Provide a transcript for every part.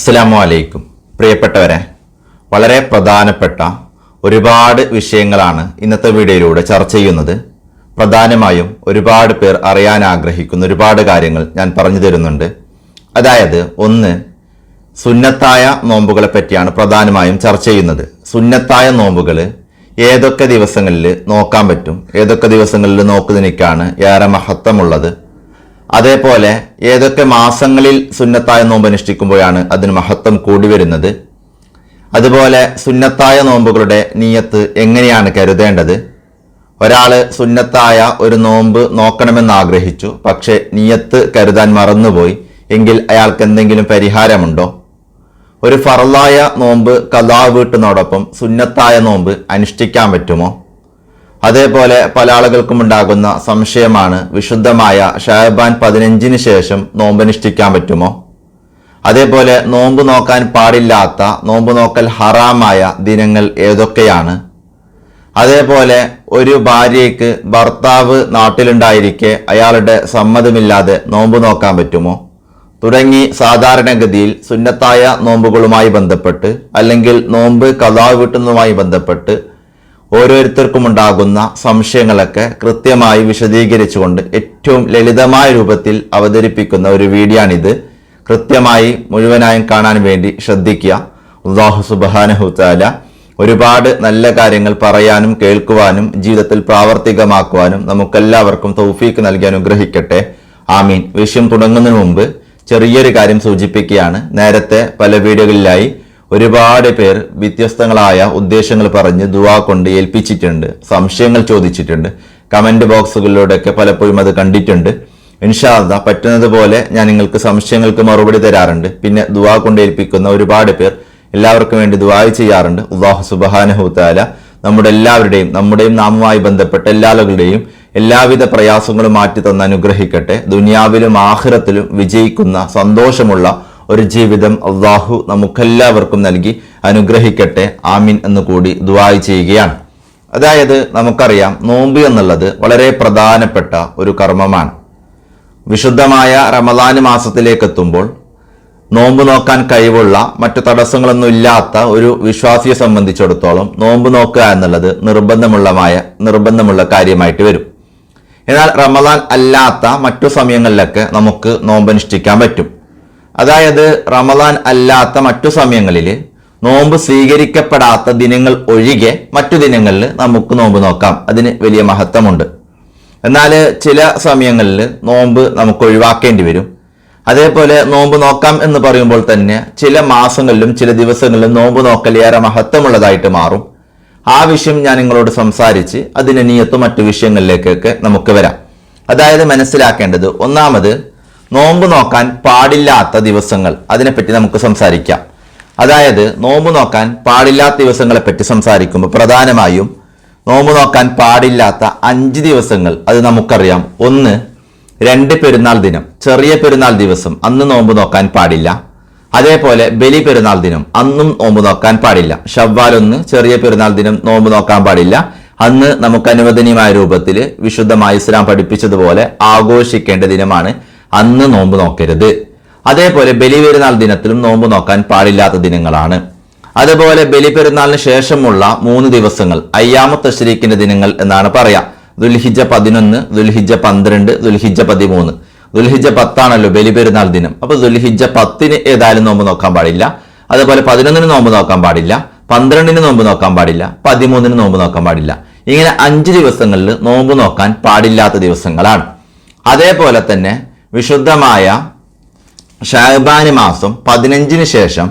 അസ്സലാമു അലൈക്കും. പ്രിയപ്പെട്ടവരെ വളരെ പ്രധാനപ്പെട്ട ഒരുപാട് വിഷയങ്ങളാണ് ഇന്നത്തെ വീഡിയോയിലൂടെ ചർച്ച ചെയ്യുന്നത്. പ്രധാനമായും ഒരുപാട് പേർ അറിയാൻ ആഗ്രഹിക്കുന്ന ഒരുപാട് കാര്യങ്ങൾ ഞാൻ പറഞ്ഞു തരുന്നുണ്ട്. അതായത് ഒന്ന് സുന്നത്തായ നോമ്പുകളെ പറ്റിയാണ് പ്രധാനമായും ചർച്ച ചെയ്യുന്നത്. സുന്നത്തായ നോമ്പുകൾ ഏതൊക്കെ ദിവസങ്ങളിൽ നോക്കാൻ പറ്റും? ഏതൊക്കെ ദിവസങ്ങളിൽ നോക്കുന്നതിനേക്കാണ് ഏറെ മഹത്വമുള്ളത്? അതേപോലെ ഏതൊക്കെ മാസങ്ങളിൽ സുന്നത്തായ നോമ്പ് അനുഷ്ഠിക്കുമ്പോഴാണ് അതിന് മഹത്വം കൂടി വരുന്നത്? അതുപോലെ സുന്നത്തായ നോമ്പുകളുടെ നീയത്ത് എങ്ങനെയാണ് കരുതേണ്ടത്? ഒരാൾ സുന്നത്തായ ഒരു നോമ്പ് നോക്കണമെന്ന് ആഗ്രഹിച്ചു പക്ഷേ നീയത്ത് കരുതാൻ മറന്നുപോയി എങ്കിൽ അയാൾക്ക് എന്തെങ്കിലും പരിഹാരമുണ്ടോ? ഒരു ഫറലായ നോമ്പ് കലാ വീട്ടുന്നതോടൊപ്പം സുന്നത്തായ നോമ്പ് അനുഷ്ഠിക്കാൻ പറ്റുമോ? അതേപോലെ പല ആളുകൾക്കും ഉണ്ടാകുന്ന സംശയമാണ് വിശുദ്ധമായ ഷാബാൻ പതിനഞ്ചിന് ശേഷം നോമ്പനുഷ്ഠിക്കാൻ പറ്റുമോ? അതേപോലെ നോമ്പ് നോക്കാൻ പാടില്ലാത്ത നോമ്പ് നോക്കൽ ഹറാമായ ദിനങ്ങൾ ഏതൊക്കെയാണ്? അതേപോലെ ഒരു ഭാര്യയ്ക്ക് ഭർത്താവ് നാട്ടിലുണ്ടായിരിക്കെ അയാളുടെ സമ്മതമില്ലാതെ നോമ്പ് നോക്കാൻ പറ്റുമോ? തുടങ്ങി സാധാരണഗതിയിൽ സുന്നത്തായ നോമ്പുകളുമായി ബന്ധപ്പെട്ട് അല്ലെങ്കിൽ നോമ്പ് കഥാവിട്ടുന്നതുമായി ബന്ധപ്പെട്ട് ഓരോരുത്തർക്കും ഉണ്ടാകുന്ന സംശയങ്ങളൊക്കെ കൃത്യമായി വിശദീകരിച്ചുകൊണ്ട് ഏറ്റവും ലളിതമായ രൂപത്തിൽ അവതരിപ്പിക്കുന്ന ഒരു വീഡിയോയാണിത്. കൃത്യമായി മുഴുവനായും കാണാൻ വേണ്ടി ശ്രദ്ധിക്കുക. അള്ളാഹു സുബാനഹുത്താല ഒരുപാട് നല്ല കാര്യങ്ങൾ പറയാനും കേൾക്കുവാനും ജീവിതത്തിൽ പ്രാവർത്തികമാക്കുവാനും നമുക്കെല്ലാവർക്കും തൗഫീക്ക് നൽകി അനുഗ്രഹിക്കട്ടെ. ആമീൻ. വിഷയം തുടങ്ങുന്നതിന് മുമ്പ് ചെറിയൊരു കാര്യം സൂചിപ്പിക്കുകയാണ്. നേരത്തെ പല വീഡിയോകളിലായി ഒരുപാട് പേർ വ്യത്യസ്തങ്ങളായ ഉദ്ദേശങ്ങൾ പറഞ്ഞ് ദുവാ കൊണ്ട് ഏൽപ്പിച്ചിട്ടുണ്ട് സംശയങ്ങൾ ചോദിച്ചിട്ടുണ്ട്. കമന്റ് ബോക്സുകളിലൂടെയൊക്കെ പലപ്പോഴും അത് കണ്ടിട്ടുണ്ട്. ഇൻഷാദ പറ്റുന്നത് പോലെ ഞാൻ നിങ്ങൾക്ക് സംശയങ്ങൾക്ക് മറുപടി തരാറുണ്ട്. പിന്നെ ദുവാ കൊണ്ട് ഏൽപ്പിക്കുന്ന ഒരുപാട് പേർ എല്ലാവർക്കും വേണ്ടി ദുവാ ചെയ്യാറുണ്ട്. ഉദാഹു സുബാനഹുത്താല നമ്മുടെ എല്ലാവരുടെയും നമ്മുടെയും നാമുമായി ബന്ധപ്പെട്ട എല്ലാ ആളുകളുടെയും എല്ലാവിധ പ്രയാസങ്ങളും മാറ്റി തന്ന് അനുഗ്രഹിക്കട്ടെ. ദുനിയാവിലും ആഹ്റത്തിലും വിജയിക്കുന്ന സന്തോഷമുള്ള ഒരു ജീവിതം അള്ളാഹു നമുക്കെല്ലാവർക്കും നൽകി അനുഗ്രഹിക്കട്ടെ. ആമിൻ എന്ന് കൂടി ദുവായി ചെയ്യുകയാണ്. അതായത് നമുക്കറിയാം നോമ്പ് എന്നുള്ളത് വളരെ പ്രധാനപ്പെട്ട ഒരു കർമ്മമാണ്. വിശുദ്ധമായ റമദാന് മാസത്തിലേക്ക് എത്തുമ്പോൾ നോമ്പ് നോക്കാൻ കഴിവുള്ള മറ്റു തടസ്സങ്ങളൊന്നും ഇല്ലാത്ത ഒരു വിശ്വാസിയെ സംബന്ധിച്ചിടത്തോളം നോമ്പ് നോക്കുക എന്നുള്ളത് നിർബന്ധമുള്ളമായ നിർബന്ധമുള്ള കാര്യമായിട്ട് വരും. എന്നാൽ റമദാൻ അല്ലാത്ത മറ്റു സമയങ്ങളിലൊക്കെ നമുക്ക് നോമ്പ് അനുഷ്ഠിക്കാൻ പറ്റും. അതായത് റമദാൻ അല്ലാത്ത മറ്റു സമയങ്ങളിൽ നോമ്പ് സ്വീകരിക്കപ്പെടാത്ത ദിനങ്ങൾ ഒഴികെ മറ്റു ദിനങ്ങളിൽ നമുക്ക് നോമ്പ് നോക്കാം. അതിന് വലിയ മഹത്വമുണ്ട്. എന്നാൽ ചില സമയങ്ങളിൽ നോമ്പ് നമുക്ക് ഒഴിവാക്കേണ്ടി വരും. അതേപോലെ നോമ്പ് നോക്കാം എന്ന് പറയുമ്പോൾ തന്നെ ചില മാസങ്ങളിലും ചില ദിവസങ്ങളിലും നോമ്പ് നോക്കൽ ഏറെ മഹത്വമുള്ളതായിട്ട് മാറും. ആ വിഷയം ഞാൻ നിങ്ങളോട് സംസാരിച്ച് അതിനെ നീയത്തും മറ്റു വിഷയങ്ങളിലേക്കൊക്കെ നമുക്ക് വരാം. അതായത് മനസ്സിലാക്കേണ്ടത് ഒന്നാമത് നോമ്പ് നോക്കാൻ പാടില്ലാത്ത ദിവസങ്ങൾ. അതിനെപ്പറ്റി നമുക്ക് സംസാരിക്കാം. അതായത് നോമ്പ് നോക്കാൻ പാടില്ലാത്ത ദിവസങ്ങളെപ്പറ്റി സംസാരിക്കുമ്പോൾ പ്രധാനമായും നോമ്പ് നോക്കാൻ പാടില്ലാത്ത അഞ്ച് ദിവസങ്ങൾ അത് നമുക്കറിയാം. ഒന്ന് രണ്ട് പെരുന്നാൾ ദിനം. ചെറിയ പെരുന്നാൾ ദിവസം അന്ന് നോമ്പ് നോക്കാൻ പാടില്ല. അതേപോലെ ബലി പെരുന്നാൾ ദിനം അന്നും നോമ്പ് നോക്കാൻ പാടില്ല. ഷവ്വാൽ ഒന്ന് ചെറിയ പെരുന്നാൾ ദിനം നോമ്പ് നോക്കാൻ പാടില്ല. അന്ന് നമുക്ക് അനുവദനീയമായ രൂപത്തിൽ വിശുദ്ധമായ ഇസ്ലാം പഠിപ്പിച്ചതുപോലെ ആഘോഷിക്കേണ്ട ദിനമാണ് അന്ന് നോമ്പ് നോക്കരുത്. അതേപോലെ ബലിപെരുന്നാൾ ദിനത്തിലും നോമ്പ് നോക്കാൻ പാടില്ലാത്ത ദിനങ്ങളാണ്. അതുപോലെ ബലി പെരുന്നാളിന് ശേഷമുള്ള മൂന്ന് ദിവസങ്ങൾ അയ്യാമ ശരീക്കിന്റെ ദിനങ്ങൾ എന്നാണ് പറയാം. ദുൽഹിജ പതിനൊന്ന് ദുൽഹിജ പന്ത്രണ്ട് ദുൽഹിജ പതിമൂന്ന്. ദുൽഹിജ പത്താണല്ലോ ബലി പെരുന്നാൾ ദിനം. അപ്പൊ ദുൽഹിജ പത്തിന് ഏതായാലും നോമ്പ് നോക്കാൻ പാടില്ല. അതുപോലെ പതിനൊന്നിന് നോമ്പ് നോക്കാൻ പാടില്ല. പന്ത്രണ്ടിന് നോമ്പ് നോക്കാൻ പാടില്ല. പതിമൂന്നിന് നോമ്പ് നോക്കാൻ പാടില്ല. ഇങ്ങനെ അഞ്ച് ദിവസങ്ങളിൽ നോമ്പ് നോക്കാൻ പാടില്ലാത്ത ദിവസങ്ങളാണ്. അതേപോലെ തന്നെ വിശുദ്ധമായ ഷാബാന് മാസം പതിനഞ്ചിന് ശേഷം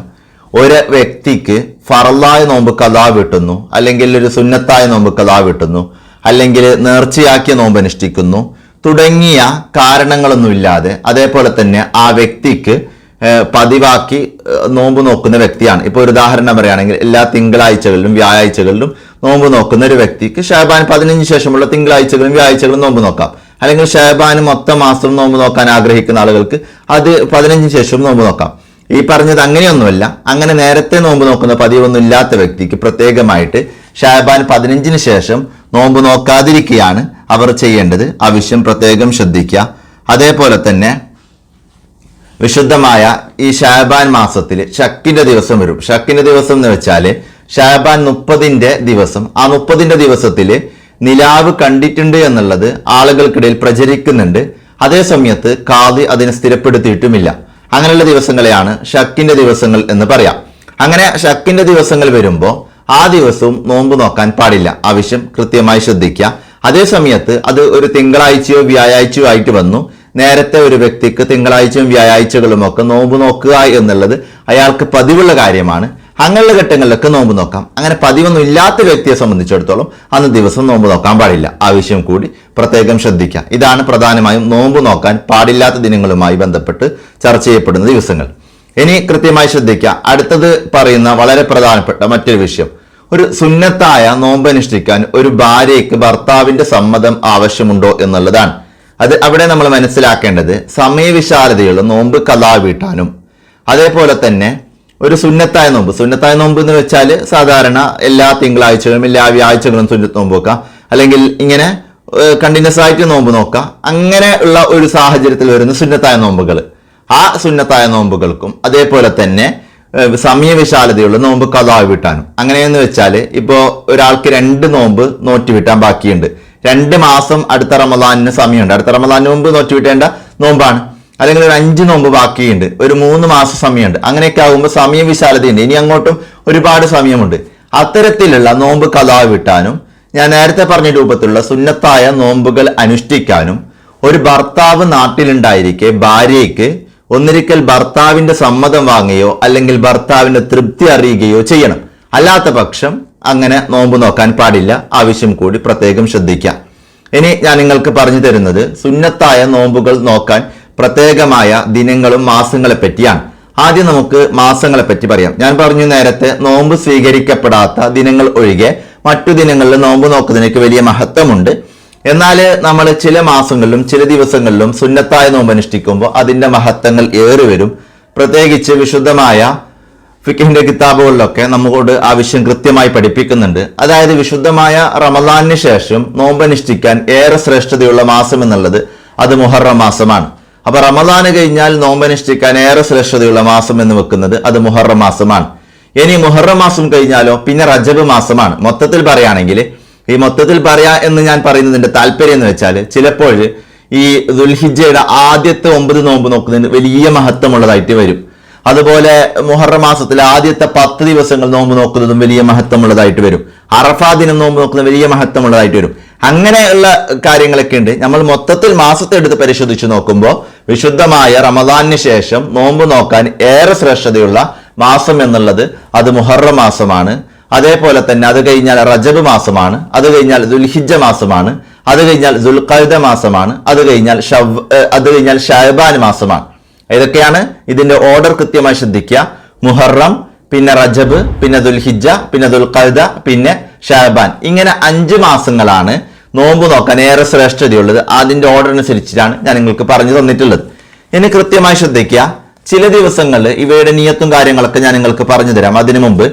ഒരു വ്യക്തിക്ക് ഫറലായ നോമ്പ് കഥാ വിട്ടുന്നു അല്ലെങ്കിൽ ഒരു സുന്നത്തായ നോമ്പ് കഥാ വിട്ടുന്നു അല്ലെങ്കിൽ നേർച്ചയാക്കിയ നോമ്പ് അനുഷ്ഠിക്കുന്നു. തുടങ്ങിയ കാരണങ്ങളൊന്നുമില്ലാതെ അതേപോലെ തന്നെ ആ വ്യക്തിക്ക് പതിവാക്കി നോമ്പ് നോക്കുന്ന വ്യക്തിയാണ്. ഇപ്പോൾ ഒരു ഉദാഹരണം പറയുകയാണെങ്കിൽ എല്ലാ തിങ്കളാഴ്ചകളിലും വ്യാഴാഴ്ചകളിലും നോമ്പ് നോക്കുന്ന ഒരു വ്യക്തിക്ക് ഷാബാൻ പതിനഞ്ച് ശേഷമുള്ള തിങ്കളാഴ്ചകളും വ്യാഴാഴ്ചകളും നോമ്പ് നോക്കാം. അല്ലെങ്കിൽ ഷാബാൻ മൊത്തം മാസം നോമ്പ് നോക്കാൻ ആഗ്രഹിക്കുന്ന ആളുകൾക്ക് അത് പതിനഞ്ചിന് ശേഷം നോമ്പ് നോക്കാം. ഈ പറഞ്ഞത് അങ്ങനെയൊന്നുമല്ല. അങ്ങനെ നേരത്തെ നോമ്പ് നോക്കുന്ന പതിവൊന്നും ഇല്ലാത്ത വ്യക്തിക്ക് പ്രത്യേകമായിട്ട് ഷാബാൻ പതിനഞ്ചിന് ശേഷം നോമ്പ് നോക്കാതിരിക്കുകയാണ് അവർ ചെയ്യേണ്ടത്. ആവശ്യം പ്രത്യേകം ശ്രദ്ധിക്കുക. അതേപോലെ തന്നെ വിശുദ്ധമായ ഈ ഷാബാൻ മാസത്തിൽ ഷക്കിന്റെ ദിവസം വരും. ഷക്കിന്റെ ദിവസം എന്ന് വെച്ചാൽ ഷാബാൻ മുപ്പതിന്റെ ദിവസം. ആ മുപ്പതിന്റെ ദിവസത്തിൽ നിലാവ് കണ്ടിട്ടുണ്ട് എന്നുള്ളത് ആളുകൾക്കിടയിൽ പ്രചരിക്കുന്നുണ്ട്. അതേ സമയത്ത് കാതി അതിനെ സ്ഥിരപ്പെടുത്തിയിട്ടുമില്ല. അങ്ങനെയുള്ള ദിവസങ്ങളെയാണ് ഷക്കിന്റെ ദിവസങ്ങൾ എന്ന് പറയാം. അങ്ങനെ ഷക്കിന്റെ ദിവസങ്ങൾ വരുമ്പോൾ ആ ദിവസവും നോമ്പ് നോക്കാൻ പാടില്ല. ആവശ്യം കൃത്യമായി ശ്രദ്ധിക്കുക. അതേ സമയത്ത് അത് ഒരു തിങ്കളാഴ്ചയോ വ്യാഴാഴ്ചയോ ആയിട്ട് വന്നു. നേരത്തെ ഒരു വ്യക്തിക്ക് തിങ്കളാഴ്ചയും വ്യാഴാഴ്ചകളും ഒക്കെ നോമ്പ് നോക്കുക എന്നുള്ളത് അയാൾക്ക് പതിവുള്ള കാര്യമാണ്. അങ്ങനെയുള്ള ഘട്ടങ്ങളിലൊക്കെ നോമ്പ് നോക്കാം. അങ്ങനെ പതിവൊന്നും ഇല്ലാത്ത വ്യക്തിയെ സംബന്ധിച്ചിടത്തോളം അന്ന് ദിവസം നോമ്പ് നോക്കാൻ പാടില്ല. ആവശ്യം കൂടി പ്രത്യേകം ശ്രദ്ധിക്കുക ഇതാണ് പ്രധാനമായും നോമ്പ് നോക്കാൻ പാടില്ലാത്ത ദിനങ്ങളുമായി ബന്ധപ്പെട്ട് ചർച്ച ചെയ്യപ്പെടുന്ന ദിവസങ്ങൾ. ഇനി കൃത്യമായി ശ്രദ്ധിക്കുക അടുത്തത് പറയുന്ന വളരെ പ്രധാനപ്പെട്ട മറ്റൊരു വിഷയം. ഒരു സുന്നത്തായ നോമ്പ് അനുഷ്ഠിക്കാൻ ഒരു ഭാര്യയ്ക്ക് ഭർത്താവിന്റെ സമ്മതം ആവശ്യമുണ്ടോ എന്നുള്ളതാണ്. അത് അവിടെ നമ്മൾ മനസ്സിലാക്കേണ്ടത് സമയവിശാലതയുള്ള നോമ്പ് കലാ വീട്ടാനും. അതേപോലെ തന്നെ ഒരു സുന്നത്തായ നോമ്പ്. സുന്നത്തായ നോമ്പ് എന്ന് വെച്ചാൽ സാധാരണ എല്ലാ തിങ്കളാഴ്ചകളും എല്ലാ വ്യാഴ്ചകളും സുന്നത്ത് നോമ്പ് വെക്കാം. അല്ലെങ്കിൽ ഇങ്ങനെ കണ്ടിന്യൂസ് ആയിട്ട് നോമ്പ് നോക്കാം. അങ്ങനെ ഉള്ള ഒരു സാഹചര്യത്തിൽ വരുന്ന സുന്നത്തായ നോമ്പുകൾ ആ സുന്നത്തായ നോമ്പുകൾക്കും അതേപോലെ തന്നെ സമയവിശാലതയുള്ള നോമ്പ് കഥാ വിട്ടാനും. അങ്ങനെയെന്ന് വെച്ചാൽ ഇപ്പോൾ ഒരാൾക്ക് രണ്ട് നോമ്പ് നോറ്റ് വിട്ടാൻ ബാക്കിയുണ്ട്. രണ്ട് മാസം അടുത്ത റമദാനിന് സമയമുണ്ട്. അടുത്ത റമദാനിന് മുമ്പ് നോറ്റ് വിട്ടേണ്ട നോമ്പാണ്. അല്ലെങ്കിൽ ഒരു അഞ്ച് നോമ്പ് ബാക്കിയുണ്ട് ഒരു മൂന്ന് മാസം സമയമുണ്ട്. അങ്ങനെയൊക്കെ ആകുമ്പോൾ സമയ വിശാലതയുണ്ട്. ഇനി അങ്ങോട്ടും ഒരുപാട് സമയമുണ്ട്. അത്തരത്തിലുള്ള നോമ്പ് കഥാ വിട്ടാനും ഞാൻ നേരത്തെ പറഞ്ഞ രൂപത്തിലുള്ള സുന്നത്തായ നോമ്പുകൾ അനുഷ്ഠിക്കാനും ഒരു ഭർത്താവ് നാട്ടിലുണ്ടായിരിക്കെ ഭാര്യയ്ക്ക് ഒന്നിരിക്കൽ ഭർത്താവിന്റെ സമ്മതം വാങ്ങുകയോ അല്ലെങ്കിൽ ഭർത്താവിന്റെ തൃപ്തി അറിയുകയോ ചെയ്യണം. അല്ലാത്ത പക്ഷം അങ്ങനെ നോമ്പ് നോക്കാൻ പാടില്ല. ആവശ്യം കൂടി പ്രത്യേകം ശ്രദ്ധിക്കാം. ഇനി ഞാൻ നിങ്ങൾക്ക് പറഞ്ഞു തരുന്നത് സുന്നത്തായ നോമ്പുകൾ നോക്കാൻ പ്രത്യേകമായ ദിനങ്ങളും മാസങ്ങളെ പറ്റിയാണ്. ആദ്യം നമുക്ക് മാസങ്ങളെ പറ്റി പറയാം. ഞാൻ പറഞ്ഞു നേരത്തെ നോമ്പ് സ്വീകരിക്കപ്പെടാത്ത ദിനങ്ങൾ ഒഴികെ മറ്റു ദിനങ്ങളിൽ നോമ്പ് നോക്കുന്നതിനൊക്കെ വലിയ മഹത്വമുണ്ട്. എന്നാൽ നമ്മൾ ചില മാസങ്ങളിലും ചില ദിവസങ്ങളിലും സുന്നത്തായ നോമ്പ് അനുഷ്ഠിക്കുമ്പോൾ അതിന്റെ മഹത്വങ്ങൾ ഏറി വരും. പ്രത്യേകിച്ച് വിശുദ്ധമായ ഫിക്കിന്റെ കിതാബുകളിലൊക്കെ നമ്മോട് ആ വിഷയം കൃത്യമായി പഠിപ്പിക്കുന്നുണ്ട്. അതായത് വിശുദ്ധമായ റമദാനിന് ശേഷം നോമ്പ് അനുഷ്ഠിക്കാൻ ഏറെ ശ്രേഷ്ഠതയുള്ള മാസം എന്നുള്ളത് അത് മുഹറം മാസമാണ്. അപ്പൊ റമദാന് കഴിഞ്ഞാൽ നോമ്പനുഷ്ഠിക്കാൻ ഏറെ ശ്രേഷ്ഠതയുള്ള മാസം എന്ന് വെക്കുന്നത് അത് മുഹറം മാസമാണ്. ഇനി മുഹറം മാസം കഴിഞ്ഞാലോ പിന്നെ റജബ് മാസമാണ്. മൊത്തത്തിൽ പറയുകയാണെങ്കിൽ ഈ മൊത്തത്തിൽ പറയാ എന്ന് ഞാൻ പറയുന്നതിന്റെ താല്പര്യം എന്ന് വെച്ചാൽ ചിലപ്പോൾ ഈ ദുൽഹിജയുടെ ആദ്യത്തെ ഒമ്പത് നോമ്പ് നോക്കുന്നതിന് വലിയ മഹത്വമുള്ളതായിട്ട് വരും. അതുപോലെ മുഹറം മാസത്തിലെ ആദ്യത്തെ പത്ത് ദിവസങ്ങൾ നോമ്പ് നോക്കുന്നതും വലിയ മഹത്വമുള്ളതായിട്ട് വരും. അറഫാ ദിനം നോമ്പ് നോക്കുന്നത് വലിയ മഹത്വമുള്ളതായിട്ട് വരും. അങ്ങനെയുള്ള കാര്യങ്ങളൊക്കെ ഉണ്ട്. നമ്മൾ മൊത്തത്തിൽ മാസത്തെ എടുത്ത് പരിശോധിച്ച് നോക്കുമ്പോൾ വിശുദ്ധമായ റമദാനിന് ശേഷം നോമ്പ് നോക്കാൻ ഏറെ ശ്രേഷ്ഠതയുള്ള മാസം എന്നുള്ളത് അത് മുഹറ മാസമാണ്. അതേപോലെ തന്നെ അത് കഴിഞ്ഞാൽ റജബ് മാസമാണ്. അത് കഴിഞ്ഞാൽ ദുൽഹിജ മാസമാണ്. അത് കഴിഞ്ഞാൽ ദുൽഖൈദ മാസമാണ്. അത് കഴിഞ്ഞാൽ ഷവ് അത് കഴിഞ്ഞാൽ ഷഹബാൻ മാസമാണ്. ഇതൊക്കെയാണ് ഇതിന്റെ ഓർഡർ കൃത്യമായി ശ്രദ്ധിക്കുക. മുഹറം പിന്നെ റജബ് പിന്നെ ദുൽഹിജ പിന്നെ ദുൽഖൈദ പിന്നെ ഷഹബാൻ ഇങ്ങനെ അഞ്ച് മാസങ്ങളാണ് നോമ്പ് നോക്കാൻ ഏറെ ശ്രേഷ്ഠതയുള്ളത് അതിന്റെ ഓർഡർ അനുസരിച്ചിട്ടാണ് ഞാൻ നിങ്ങൾക്ക് പറഞ്ഞു തന്നിട്ടുള്ളത്. ഇനി കൃത്യമായി ശ്രദ്ധിക്കുക ചില ദിവസങ്ങളിൽ ഇവയുടെ നിയത്തും കാര്യങ്ങളൊക്കെ ഞാൻ നിങ്ങൾക്ക് പറഞ്ഞു തരാം. അതിനു മുമ്പ്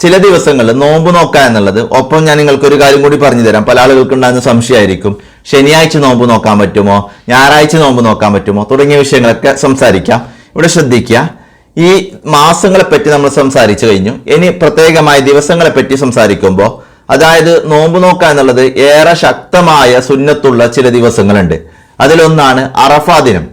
ചില ദിവസങ്ങളിൽ നോമ്പ് നോക്കുക എന്നുള്ളത് ഒപ്പം ഞാൻ നിങ്ങൾക്ക് ഒരു കാര്യം കൂടി പറഞ്ഞു തരാം. പല ആളുകൾക്ക് ഉണ്ടാകുന്ന സംശയമായിരിക്കും. ശനിയാഴ്ച നോമ്പ് നോക്കാൻ പറ്റുമോ? ഞായറാഴ്ച നോമ്പ് നോക്കാൻ പറ്റുമോ? തുടങ്ങിയ വിഷയങ്ങളൊക്കെ സംസാരിക്കാം. ഇവിടെ ശ്രദ്ധിക്കുക ഈ മാസങ്ങളെ പറ്റി നമ്മൾ സംസാരിച്ചു കഴിഞ്ഞു. ഇനി പ്രത്യേകമായ ദിവസങ്ങളെ പറ്റി സംസാരിക്കുമ്പോൾ അതായത് നോമ്പ് നോക്കുക എന്നുള്ളത് ഏറെ ശക്തമായ സുന്നത്തുള്ള ചില ദിവസങ്ങളുണ്ട്. അതിലൊന്നാണ് അറഫാ ദിനം.